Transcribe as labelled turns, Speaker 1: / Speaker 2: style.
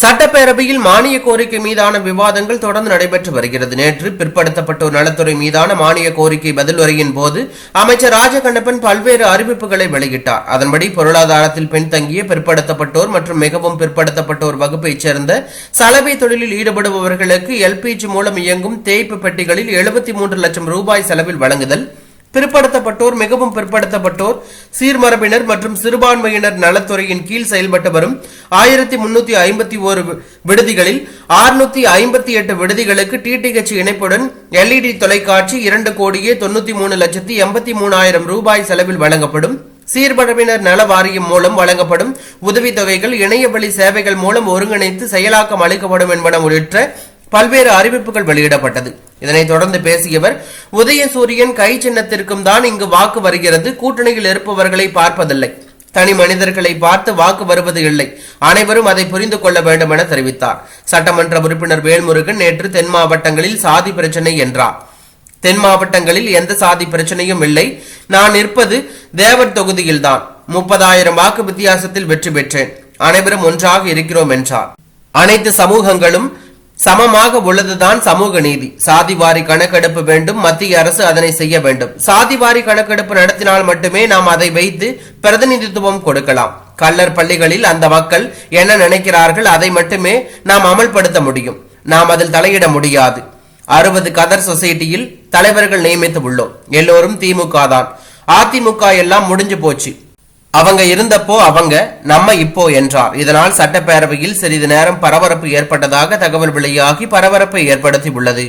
Speaker 1: சட்டப்பேரவையில் மானிய கோரிக்கை மீதான விவாதங்கள் தொடர்ந்து நடைபெற்று வருகிறது. நேற்று பிற்படுத்தப்பட்டோர் நலத்துறை மீதான மானிய கோரிக்கை பதில் உரையின் போது அமைச்சர் ராஜகண்ணப்பன் பல்வேறு அறிவிப்புகளை வெளியிட்டார். அதன்படி பொருளாதாரத்தில் பின்தங்கிய பிற்படுத்தப்பட்டோர் மற்றும் மிகவும் பிற்படுத்தப்பட்டோர் வகுப்பைச் சேர்ந்த சலவை தொழிலில் ஈடுபடுபவர்களுக்கு எல்பிஜி மூலம் இயங்கும் தேய்ப்பு பெட்டிகளில் எழுபத்தி மூன்று லட்சம் ரூபாய் செலவில் வழங்குதல் பிற்படுத்தப்பட்டோர் மிகவும் பிற்படுத்தப்பட்டோர் சீர்மரபினர் மற்றும் சிறுபான்மையினர் நலத்துறையின் கீழ் செயல்பட்டு வரும் ஆயிரத்தி முன்னூத்தி ஐம்பத்தி ஓரு விடுதிகளில் ஆறுநூத்தி ஐம்பத்தி எட்டு விடுதிகளுக்கு டிடிஹெச் இணைப்புடன் எல்இடி தொலைக்காட்சி இரண்டு கோடியே தொண்ணூத்தி மூணு லட்சத்தி எண்பத்தி மூணாயிரம் ரூபாய் செலவில் வழங்கப்படும். சீர்பரவினர் நல வாரியம் மூலம் வழங்கப்படும் உதவித்தொகைகள் இணையவழி சேவைகள் மூலம் ஒருங்கிணைத்து செயலாக்கம் அளிக்கப்படும் என்பன உள்ளிட்ட பல்வேறு அறிவிப்புகள் வெளியிடப்பட்டது. இதனைத் தொடர்ந்து பேசியவர் உதயசூரியன் கை சின்னத்திற்கும் தான் இங்கு வாக்கு வருகிறது. கூட்டணியில் இருப்பவர்களை பார்ப்பதில்லை. தனி மனிதர்களை பார்த்து வாக்கு வருவது இல்லை. அனைவரும் அதை புரிந்து கொள்ள வேண்டும் என தெரிவித்தார். சட்டமன்ற உறுப்பினர் வேல்முருகன் நேற்று தென் மாவட்டங்களில் சாதி பிரச்சனை என்றார். தென் மாவட்டங்களில் எந்த சாதி பிரச்சனையும் இல்லை. நான் நிற்பது தேவர் தொகுதியில்தான் முப்பதாயிரம் வாக்கு வித்தியாசத்தில் வெற்றி பெற்றேன். அனைவரும் ஒன்றாக இருக்கிறோம் என்றார். அனைத்து சமூகங்களும் சமமாக உள்ளதுதான் சமூக நீதி. சாதிவாரி கணக்கெடுப்பு வேண்டும் மத்திய அரசு அதனை செய்ய வேண்டும். சாதிவாரி கணக்கெடுப்பு நடத்தினால் மட்டுமே நாம் அதை வைத்து பிரதிநிதித்துவம் கொடுக்கலாம். கல்லர் பள்ளிகளில் அந்த மக்கள் என்ன நினைக்கிறார்கள் அதை மட்டுமே நாம் அமல்படுத்த முடியும். நாம் அதில் தலையிட முடியாது. அறுபது கதர் சொசைட்டியில் தலைவர்கள் நியமித்து உள்ளோம். எல்லோரும் திமுக தான். அதிமுக எல்லாம் முடிஞ்சு போச்சு. அவங்க இருந்தப்போ அவங்க நம்ம இப்போ என்றார். இதனால் சட்டப்பேரவையில் சிறிது நேரம் பரபரப்பு ஏற்பட்டதாக தகவல் வெளியாகி பரபரப்பை ஏற்படுத்தி உள்ளது